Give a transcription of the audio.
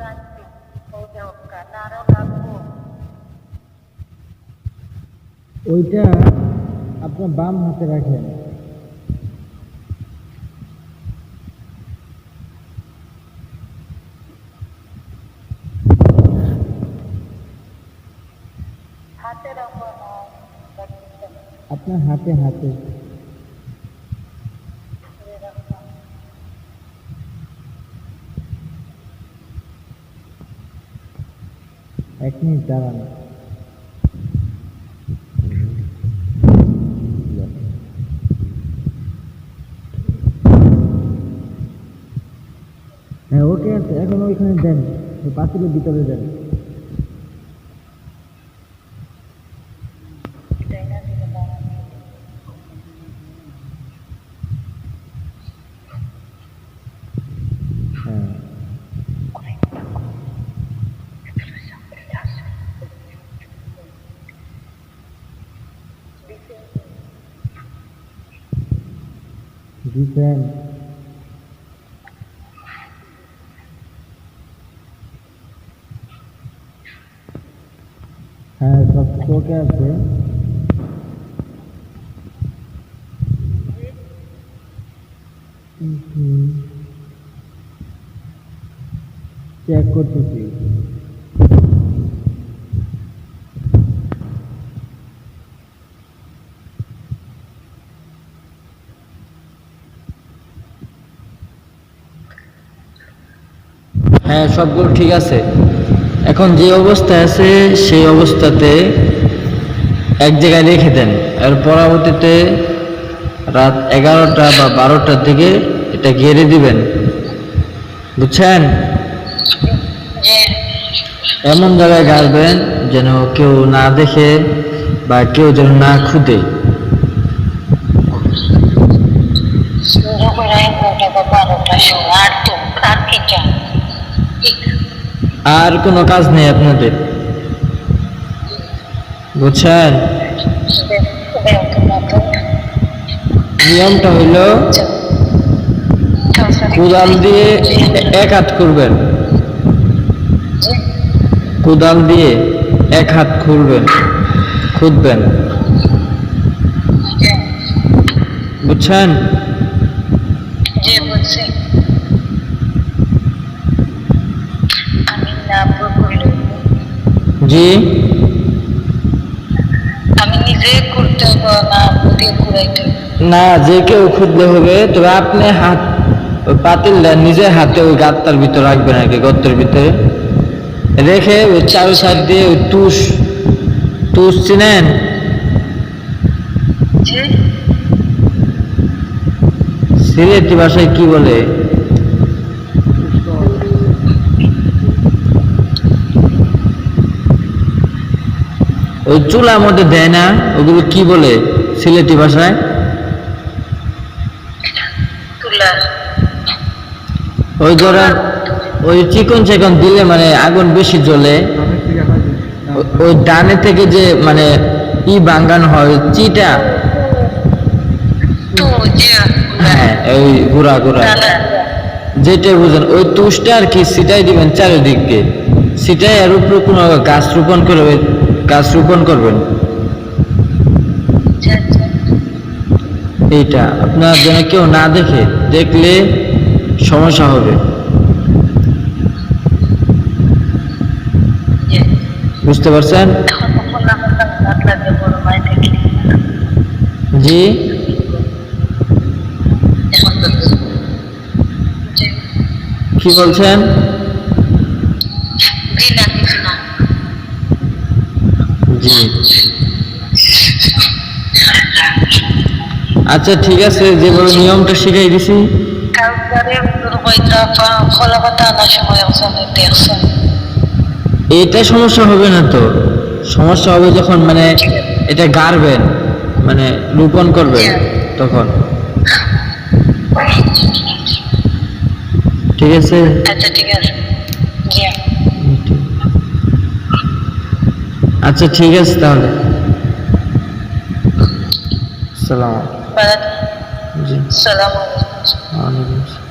রাখবে ওই যে কানারও রাখব ওইটা আপনার বাম হাতে রাখেন হাতে রাখব না আপনার হাতে হাতে এক মিনিট দাঁড়ান। হ্যাঁ ওকে এখন ওইখানে দেন পাঁচিলের ভিতরে দেন। Different. है सब सो क्या थे चेक कर হ্যাঁ সবগুলো ঠিক আছে। এখন যে অবস্থায় আছে, সেই অবস্থাতে এক জায়গায় রেখে দেন। এর পরবর্তীতে রাত এগারোটা বা বারোটার দিকে এটা ঘিরে দিবেন। বুঝছেন? এমন জায়গায় গাড়বেন যেন কেউ না দেখে বা কেউ যেন না তো আর কি চান? আর কোনো কাজ নেই আপনাদের? বুঝছেন? নিয়মটা হইল কোদাল দিয়ে এক হাত করবেন কোদাল দিয়ে এক হাত খুলবেন খুঁদবেন বুঝছেন যে বলছি আমি না করলে জি। আমি নিজে করতে হবে না বুদ্ধি ঘুরাইতে না যে কেউ খুঁজলে হবে তবে আপনি হাত ওই পাতিলটা নিজের হাতে ওই গাত্তার ভিতরে রাখবেন আর কি গর্তের ভিতরে। রেখে ওই চারু সাইড দিয়ে ওই তুষ তুষ চিনেন? সিলেটি ভাষায় কি বলে? ওই চুলার মধ্যে দেয় না ওগুলো কি বলে সিলেটি ভাষায়? ওই ধরেন ওই চিকন চিকন দিলে মানে আগুন বেশি জ্বলে। ওই ডানে থেকে যে মানে ই বাঙ্গান হয় চিটা। হ্যাঁ ওই গুড়া গুড়া। যেটা বুঝেন ওই তুষটা আর কি সিটাই দিবেন চারিদিকে সিটাই আর উপরে কোনো গাছ রোপণ করে গাছ রোপণ করবেন? আচ্ছা আচ্ছা। এইটা আপনার যেন কেউ না দেখে দেখলে সমস্যা হবে। বুঝতে পারছেন? জি। কি বলছেন জি না কিছু না জি আচ্ছা ঠিক আছে যে যেভাবে নিয়মটা শিখাই দিছি। এটা সমস্যা হবে না তো? সমস্যা হবে যখন মানে এটা গাড়বেন মানে রোপণ করবেন তখন। ঠিক আছে? আচ্ছা ঠিক আছে। আচ্ছা ঠিক আছে তাহলে। সালাম বাদ জি। সালাম আলাইকুম।